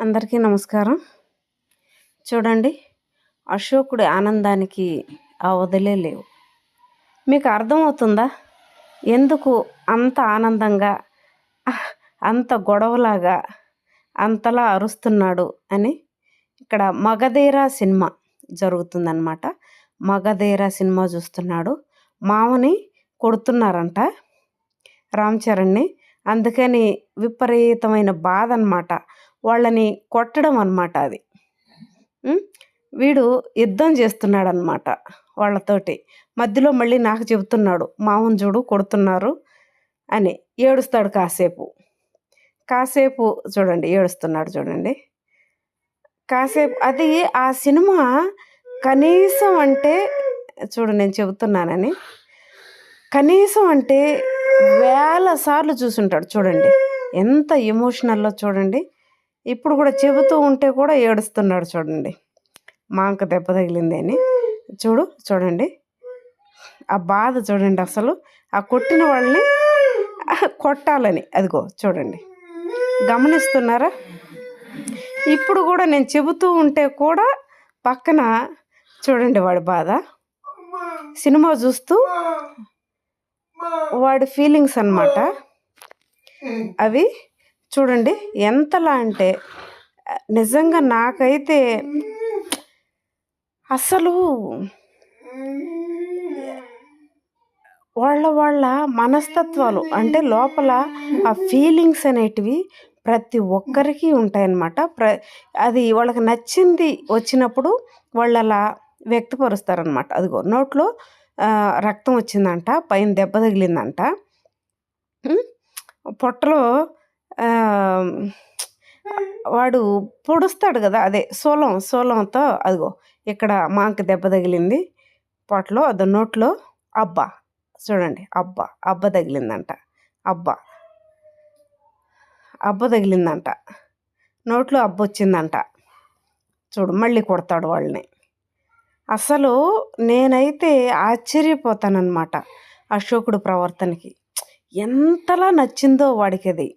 అందరికీ నమస్కారం. చూడండి అశోకుడి ఆనందానికి ఆ వదిలే లేవు. మీకు అర్థమవుతుందా? ఎందుకు అంత ఆనందంగా అంత గొడవలాగా అంతలా అరుస్తున్నాడు అని ఇక్కడ మగధీరా సినిమా జరుగుతుందన్నమాట. మగధీరా సినిమా చూస్తున్నాడు. మామని కొడుతున్నారంట రామ్ చరణ్ని. అందుకని విపరీతమైన బాధ అనమాట వాళ్ళని కొట్టడం అనమాట అది. వీడు యుద్ధం చేస్తున్నాడు అనమాట వాళ్ళతోటి. మధ్యలో మళ్ళీ నాకు చెబుతున్నాడు మామూలు చూడు కొడుతున్నారు అని. ఏడుస్తాడు కాసేపు. కాసేపు చూడండి ఏడుస్తున్నాడు చూడండి. కాసేపు అది ఆ సినిమా కనీసం అంటే చూడు నేను చెబుతున్నానని. కనీసం అంటే వేల సార్లు చూసుంటాడు చూడండి. ఎంత ఎమోషనల్లో చూడండి. ఇప్పుడు కూడా చెబుతూ ఉంటే కూడా ఏడుస్తున్నాడు చూడండి. మాంక దెబ్బ తగిలింది అని. చూడు చూడండి. ఆ బాధ చూడండి అసలు. ఆ కొట్టిన వాళ్ళని కొట్టాలని. అదిగో చూడండి. గమనిస్తున్నారా? ఇప్పుడు కూడా నేను చెబుతూ ఉంటే కూడా పక్కన చూడండి వాడి బాధ. సినిమా చూస్తూ వాడి ఫీలింగ్స్ అన్నమాట. అవి చూడండి ఎంతలా అంటే నిజంగా నాకైతే అసలు వాళ్ళ వాళ్ళ మనస్తత్వాలు అంటే లోపల ఆ ఫీలింగ్స్ అనేటివి ప్రతి ఒక్కరికి ఉంటాయన్నమాట. ప్ర అది వాళ్ళకి నచ్చింది వచ్చినప్పుడు వాళ్ళు అలా వ్యక్తపరుస్తారనమాట అదిగో నోట్లో రక్తం వచ్చిందంట పైన దెబ్బ తగిలిందంట. పొట్టలో వాడు పొడుస్తాడు కదా అదే సోలం సోలంతో అదిగో ఇక్కడ మాంక దెబ్బ తగిలింది పొట్టలో అది నోట్లో అబ్బా చూడండి అబ్బా అబ్బ తగిలిందంట అబ్బా అబ్బ తగిలిందంట నోట్లో అబ్బ వచ్చిందంట చూడు మళ్ళీ కొడతాడు వాళ్ళని. అసలు నేనైతే ఆశ్చర్యపోతానన్నమాట అశోకుడు ప్రవర్తనకి. ఎంతలా నచ్చిందో వాడికి అది